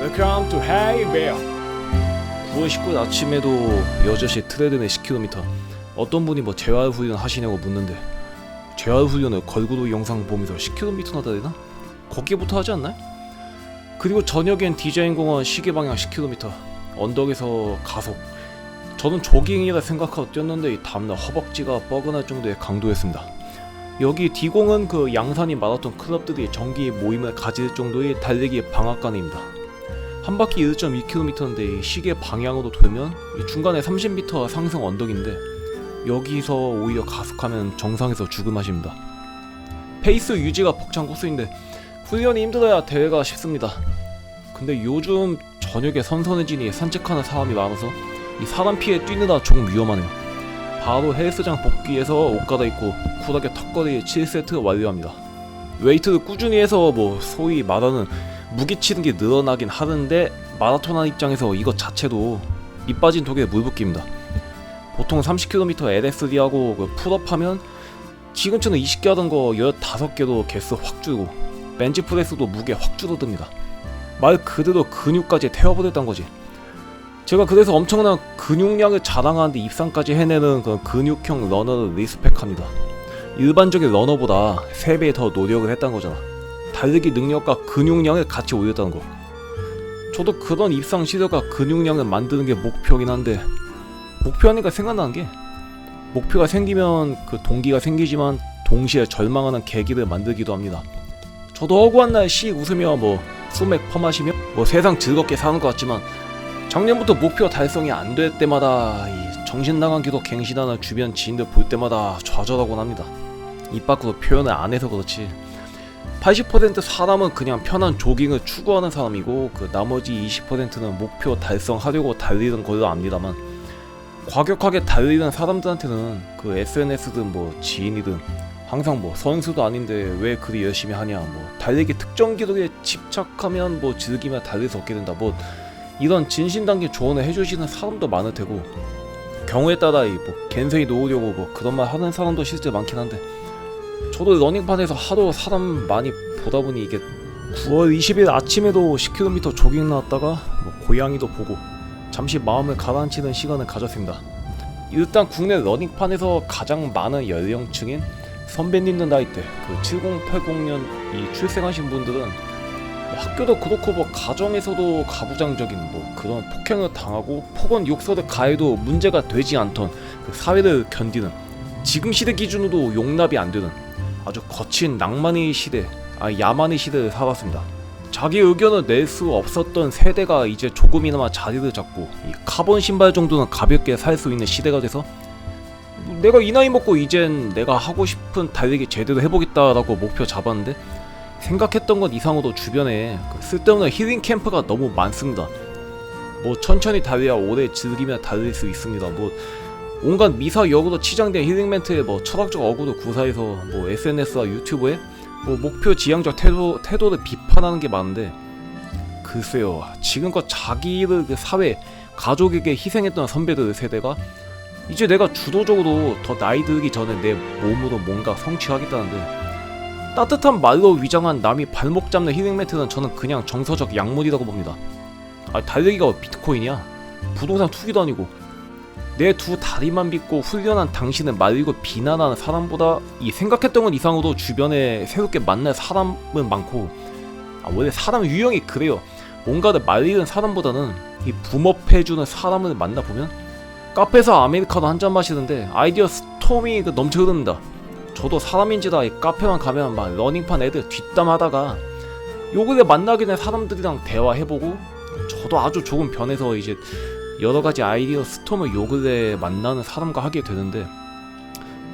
Welcome to Hey Bear. 9월 19일 아침에도 여럿이 트레드내 10km. 어떤 분이 뭐 재활 훈련 하시냐고 묻는데 재활 훈련을 걸구도 영상 보면서 10km나 되나? 거기부터 하지 않나요? 그리고 저녁엔 디자인 공원 시계 방향 10km. 언덕에서 가속. 저는 조깅이라 생각하고 뛰었는데 이 다음날 허벅지가 뻐근할 정도의 강도였습니다. 여기 D공은 그 양산이 마라톤 클럽들이 정기 모임을 가질 정도의 달리기 방앗간입니다. 한 바퀴 1.2km인데 시계 방향으로 돌면 이 중간에 30m 상승 언덕인데 여기서 오히려 가속하면 정상에서 죽음하십니다. 페이스 유지가 벅찬 코스인데 훈련이 힘들어야 대회가 쉽습니다. 근데 요즘 저녁에 선선해지니 산책하는 사람이 많아서 이 사람 피해 뛰느라 조금 위험하네요. 바로 헬스장 복귀해서 옷 갈아입고 쿨하게 턱걸이 7세트 완료합니다. 웨이트를 꾸준히 해서 뭐 소위 말하는 무게치는 게 늘어나긴 하는데 마라톤 한 입장에서 이것 자체도 밑 빠진 독에 물 붓기입니다. 보통 30km LSD하고 그 풀업하면 지금처럼 20개 하던 거 15개도 개수 확 줄고 벤치프레스도 무게 확 줄어듭니다. 말 그대로 근육까지 태워버렸단 거지. 제가 그래서 엄청난 근육량을 자랑하는데 입상까지 해내는 그 근육형 러너를 리스펙합니다. 일반적인 러너보다 3배 더 노력을 했다는 거잖아. 달리기 능력과 근육량을 같이 올렸다는 거. 저도 그런 입상 시력과 근육량을 만드는 게 목표긴 한데 목표하니까 생각나는 게 목표가 생기면 그 동기가 생기지만 동시에 절망하는 계기를 만들기도 합니다. 저도 허구한 날 씩 웃으며 뭐 소맥 퍼마시며 뭐 세상 즐겁게 사는 것 같지만 작년부터 목표 달성이 안 될 때마다 이 정신 나간 기도 갱신하는 주변 지인들 볼 때마다 좌절하곤 합니다. 입 밖으로 표현을 안 해서 그렇지 80% 사람은 그냥 편한 조깅을 추구하는 사람이고 그 나머지 20%는 목표 달성하려고 달리는 걸로 압니다만 과격하게 달리는 사람들한테는 그 SNS든 뭐 지인이든 항상 뭐 선수도 아닌데 왜 그리 열심히 하냐 뭐 달리기 특정 기록에 집착하면 뭐 즐기며 달릴 수 없게 된다. 뭐 이런 진심 담긴 조언을 해주시는 사람도 많을 테고 경우에 따라 이뭐 겐세이 놓으려고 뭐 그런 말 하는 사람도 실제 많긴 한데 저도 러닝판에서 하도 사람 많이 보다 보니 이게 9월 20일 아침에도 10km 조깅 나왔다가 뭐 고양이도 보고 잠시 마음을 가라앉히는 시간을 가졌습니다. 일단 국내 러닝판에서 가장 많은 연령층인 선배님들 나이대 그 7080년 이 출생하신 분들은 뭐 학교도 그렇고 뭐 가정에서도 가부장적인 뭐 그런 폭행을 당하고 폭언 욕설을 가해도 문제가 되지 않던 그 사회를 견디는 지금 시대 기준으로 용납이 안 되는 아주 거친 낭만의 시대, 아 야만의 시대를 살았습니다. 자기 의견을 낼 수 없었던 세대가 이제 조금이나마 자리를 잡고 이 카본 신발 정도는 가볍게 살 수 있는 시대가 돼서 내가 이 나이 먹고 이젠 내가 하고 싶은 달리기 제대로 해보겠다라고 목표 잡았는데 생각했던 것 이상으로 주변에 그 쓸데없는 힐링 캠프가 너무 많습니다. 뭐 천천히 달려야 오래 즐기며 달릴 수 있습니다. 뭐 온갖 미사 역으로 치장된 힐링 멘트에 뭐 철학적 어구도 구사해서 뭐 SNS와 유튜브에 뭐 목표 지향적 태도 태도를 비판하는 게 많은데 글쎄요 지금껏 자기를 그 사회 가족에게 희생했던 선배들 세대가 이제 내가 주도적으로 더 나이 들기 전에 내 몸으로 뭔가 성취하겠다는데 따뜻한 말로 위장한 남이 발목 잡는 힐링 멘트는 저는 그냥 정서적 약물이라고 봅니다. 아 달리기가 비트코인이야 부동산 투기도 아니고 내 두 다리만 믿고 훈련한 당신을 말리고 비난하는 사람보다 이 생각했던 것 이상으로 주변에 새롭게 만날 사람은 많고 아, 원래 사람 유형이 그래요. 뭔가를 말리는 사람보다는 이 붐업해주는 사람을 만나보면 카페에서 아메리카노 한 잔 마시는데 아이디어 스톰이 그 넘쳐 흐릅니다. 저도 사람인지라 이 카페만 가면 막 러닝판 애들 뒷담하다가 요 근래 만나게 된 사람들이랑 대화해보고 저도 아주 조금 변해서 이제 여러 가지 아이디어 스톰을 요 근래 만나는 사람과 하게 되는데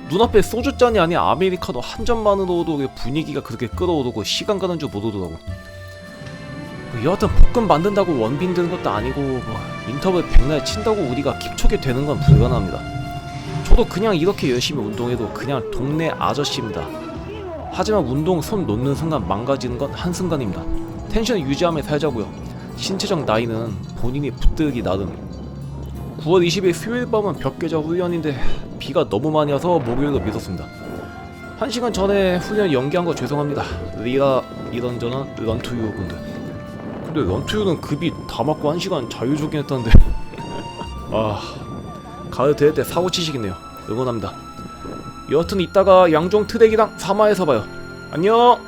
눈앞에 소주잔이 아닌 아메리카노 한 잔만으로도 분위기가 그렇게 끌어오르고 시간 가는 줄 모르더라고. 여하튼 볶음 만든다고 원빈 드는 것도 아니고 뭐 인터벌 백날 친다고 우리가 킵초게 되는 건 불가능합니다. 저도 그냥 이렇게 열심히 운동해도 그냥 동네 아저씨입니다. 하지만 운동 손 놓는 순간 망가지는 건 한순간입니다. 텐션 유지하며 살자고요. 신체적 나이는 본인이 붙들기 나름 9월 20일 수요일 밤은 벽계좌 훈련인데 비가 너무 많이 와서 목요일로 미뤘습니다. 한 시간 전에 훈련 연기한 거 죄송합니다. 리라 이런저런 런투유 분들. 근데 런투유는 급이 다 맞고 한 시간 자유조긴 했다는데 아 가을 대회 때 사고 치시겠네요 응원합니다 여하튼 이따가 양종 트랙이랑 사마에서 봐요 안녕